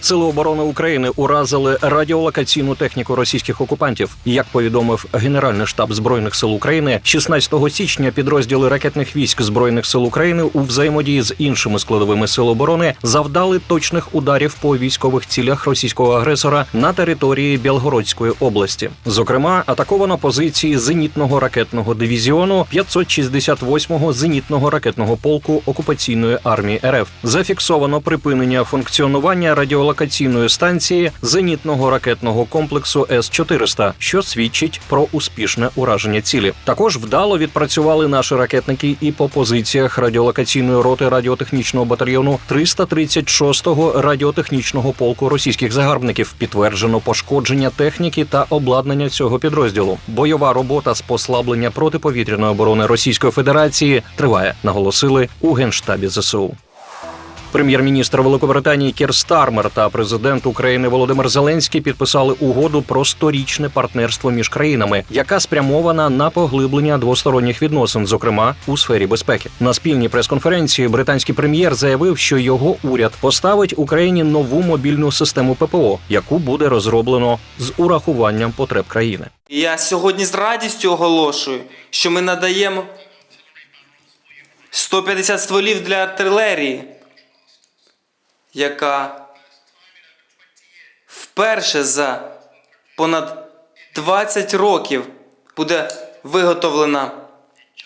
Сили оборони України уразили радіолокаційну техніку російських окупантів. Як повідомив Генеральний штаб збройних сил України, 16 січня підрозділи ракетних військ збройних сил України у взаємодії з іншими складовими сил оборони завдали точних ударів по військових цілях російського агресора на території Білгородської області. Зокрема, атаковано позиції зенітного ракетного дивізіону 568-го зенітного ракетного полку окупаційної армії РФ. Зафіксовано припинення функціонування радіолокаційної станції зенітного ракетного комплексу С 400 що свідчить про успішне ураження цілі. Також вдало відпрацювали наші ракетники і по позиціях радіолокаційної роти радіотехнічного батальйону 336-го радіотехнічного полку російських загарбників. Підтверджено пошкодження техніки та обладнання цього підрозділу. Бойова робота з послаблення протиповітряної оборони Російської Федерації триває, наголосили у генштабі ЗСУ. Прем'єр-міністр Великобританії Кір Стармер та президент України Володимир Зеленський підписали угоду про сторічне партнерство між країнами, яка спрямована на поглиблення двосторонніх відносин, зокрема у сфері безпеки. На спільній прес-конференції британський прем'єр заявив, що його уряд поставить Україні нову мобільну систему ППО, яку буде розроблено з урахуванням потреб країни. Я сьогодні з радістю оголошую, що ми надаємо 150 стволів для артилерії, яка вперше за понад 20 років буде виготовлена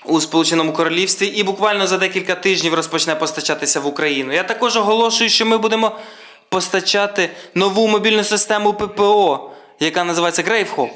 у Сполученому Королівстві і буквально за декілька тижнів розпочне постачатися в Україну. Я також оголошую, що ми будемо постачати нову мобільну систему ППО, яка називається Грейвхоп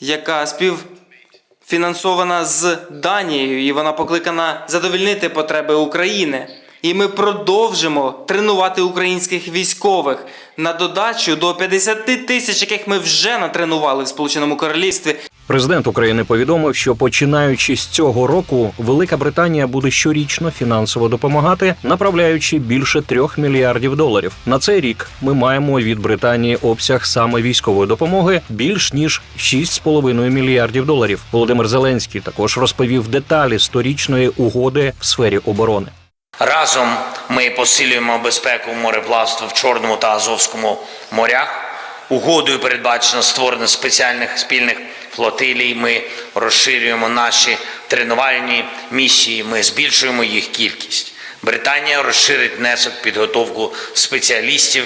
яка співфінансована з Данією, і вона покликана задовольнити потреби України. І ми продовжимо тренувати українських військових на додачу до 50 тисяч, яких ми вже натренували в Сполученому Королівстві. Президент України повідомив, що починаючи з цього року Велика Британія буде щорічно фінансово допомагати, направляючи більше трьох мільярдів доларів. На цей рік ми маємо від Британії обсяг саме військової допомоги більш ніж 6,5 мільярдів доларів. Володимир Зеленський також розповів деталі сторічної угоди в сфері оборони. Разом ми посилюємо безпеку мореплавства в Чорному та Азовському морях. Угодою передбачено створення спеціальних спільних флотилій. Ми розширюємо наші тренувальні місії. Ми збільшуємо їх кількість. Британія розширить внесок підготовку спеціалістів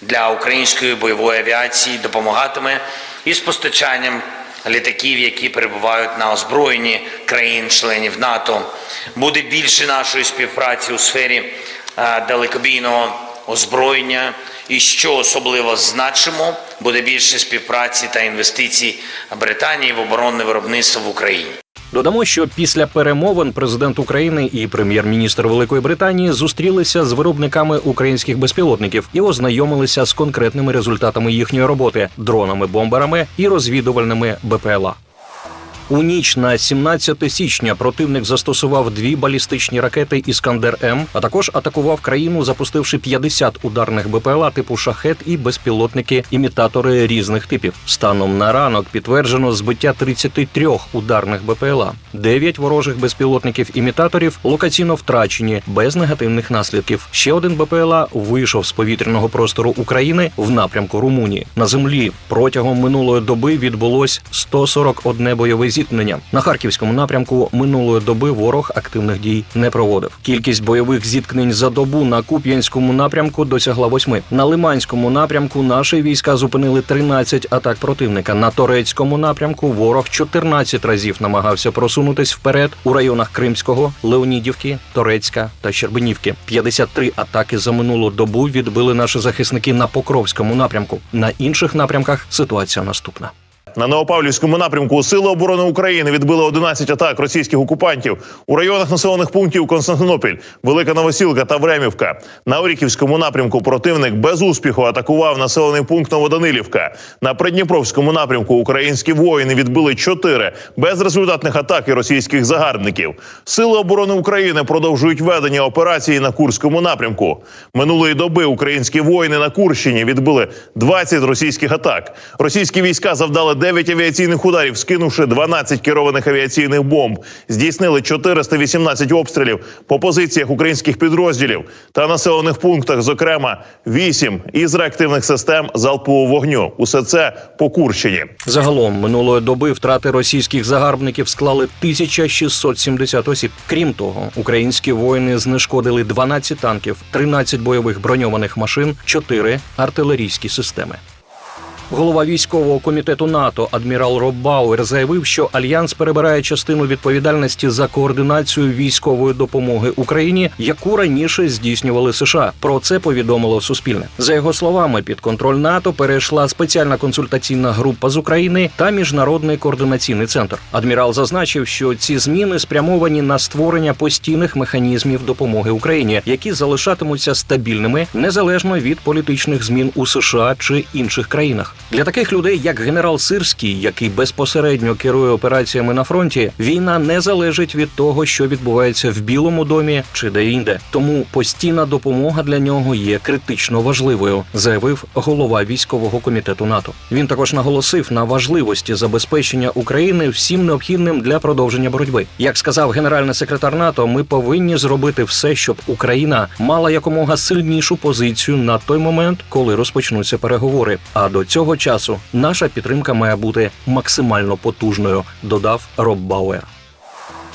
для української бойової авіації, допомагатиме із постачанням літаків, які перебувають на озброєнні країн-членів НАТО. Буде більше нашої співпраці у сфері е, далекобійного озброєння. І що особливо значимо, буде більше співпраці та інвестицій Британії в оборонне виробництво в Україні. Додамо, що після перемовин президент України і прем'єр-міністр Великої Британії зустрілися з виробниками українських безпілотників і ознайомилися з конкретними результатами їхньої роботи дронами-бомберами і розвідувальними БПЛА. У ніч на 17 січня противник застосував дві балістичні ракети Іскандер М, а також атакував країну, запустивши 50 ударних БПЛА типу шахет і безпілотники імітатори різних типів. Станом на ранок підтверджено збиття 33 ударних БПЛА. 9 ворожих безпілотників імітаторів локаційно втрачені без негативних наслідків. Ще один БПЛА вийшов з повітряного простору України в напрямку Румунії. На землі протягом минулої доби відбулось 141 бойове зіткнення. На харківському напрямку минулої доби ворог активних дій не проводив. Кількість бойових зіткнень за добу на Куп'янському напрямку досягла восьми. На Лиманському напрямку наші війська зупинили 13 атак противника. На Торецькому напрямку ворог 14 разів намагався просунутись вперед у районах Кримського, Леонідівки, Торецька та Щербинівки. 53 атаки за минулу добу відбили наші захисники на Покровському напрямку. На інших напрямках ситуація наступна. На Новопавлівському напрямку Сили оборони України відбили 11 атак російських окупантів у районах населених пунктів Константинопіль, Велика Новосілка та Времівка. На Оріківському напрямку противник без успіху атакував населений пункт Новоданилівка. На Придніпровському напрямку українські воїни відбили 4 безрезультатних атаки російських загарбників. Сили оборони України продовжують ведення операції на Курському напрямку. Минулої доби українські воїни на Курщині відбили 20 російських атак. Російські війська завдали 9 авіаційних ударів, скинувши 12 керованих авіаційних бомб. Здійснили 418 обстрілів по позиціях українських підрозділів та населених пунктах, зокрема 8 із реактивних систем залпового вогню. Усе це по Курщині. Загалом минулої доби втрати російських загарбників склали 1670 осіб. Крім того, українські воїни знешкодили 12 танків, 13 бойових броньованих машин, 4 артилерійські системи. Голова військового комітету НАТО адмірал Роб Бауер заявив, що альянс перебирає частину відповідальності за координацію військової допомоги Україні, яку раніше здійснювали США. Про це повідомило Суспільне. За його словами, під контроль НАТО перейшла спеціальна консультаційна група з України та міжнародний координаційний центр. Адмірал зазначив, що ці зміни спрямовані на створення постійних механізмів допомоги Україні, які залишатимуться стабільними незалежно від політичних змін у США чи інших країнах. Для таких людей, як генерал Сирський, який безпосередньо керує операціями на фронті, війна не залежить від того, що відбувається в Білому домі чи де-інде. Тому постійна допомога для нього є критично важливою, заявив голова військового комітету НАТО. Він також наголосив на важливості забезпечення України всім необхідним для продовження боротьби. Як сказав генеральний секретар НАТО, ми повинні зробити все, щоб Україна мала якомога сильнішу позицію на той момент, коли розпочнуться переговори. А до цього часу наша підтримка має бути максимально потужною, додав Роб Бауер.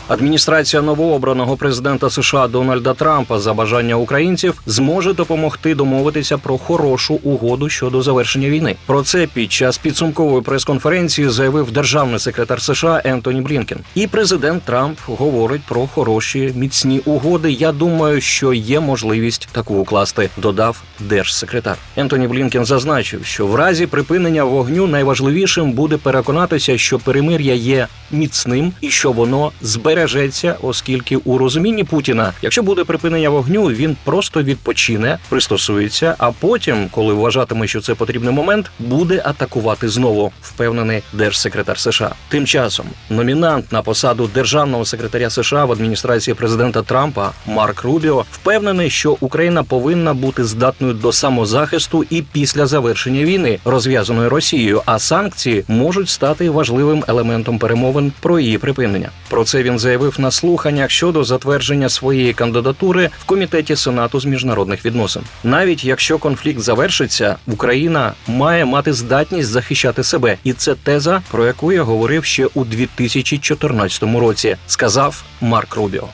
Адміністрація новообраного президента США Дональда Трампа за бажання українців зможе допомогти домовитися про хорошу угоду щодо завершення війни. Про це під час підсумкової прес-конференції заявив державний секретар США Ентоні Блінкен. І президент Трамп говорить про хороші міцні угоди. Я думаю, що є можливість таку укласти. Додав держсекретар. Ентоні Блінкен зазначив, що в разі припинення вогню найважливішим буде переконатися, що перемир'я є міцним і що воно збережеться, оскільки у розумінні Путіна, якщо буде припинення вогню, він просто відпочине, пристосується, а потім, коли вважатиме, що це потрібний момент, буде атакувати знову, впевнений держсекретар США. Тим часом номінант на посаду державного секретаря США в адміністрації президента Трампа Марк Рубіо впевнений, що Україна повинна бути здатною до самозахисту і після завершення війни, розв'язаної Росією, а санкції можуть стати важливим елементом перемовин про її припинення. Про це він заявив на слуханнях щодо затвердження своєї кандидатури в комітеті Сенату з міжнародних відносин. Навіть якщо конфлікт завершиться, Україна має мати здатність захищати себе, і це теза, про яку я говорив ще у 2014 році, сказав Марк Рубіо.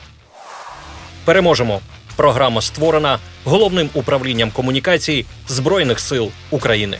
Переможемо. Програма створена головним управлінням комунікацій Збройних сил України.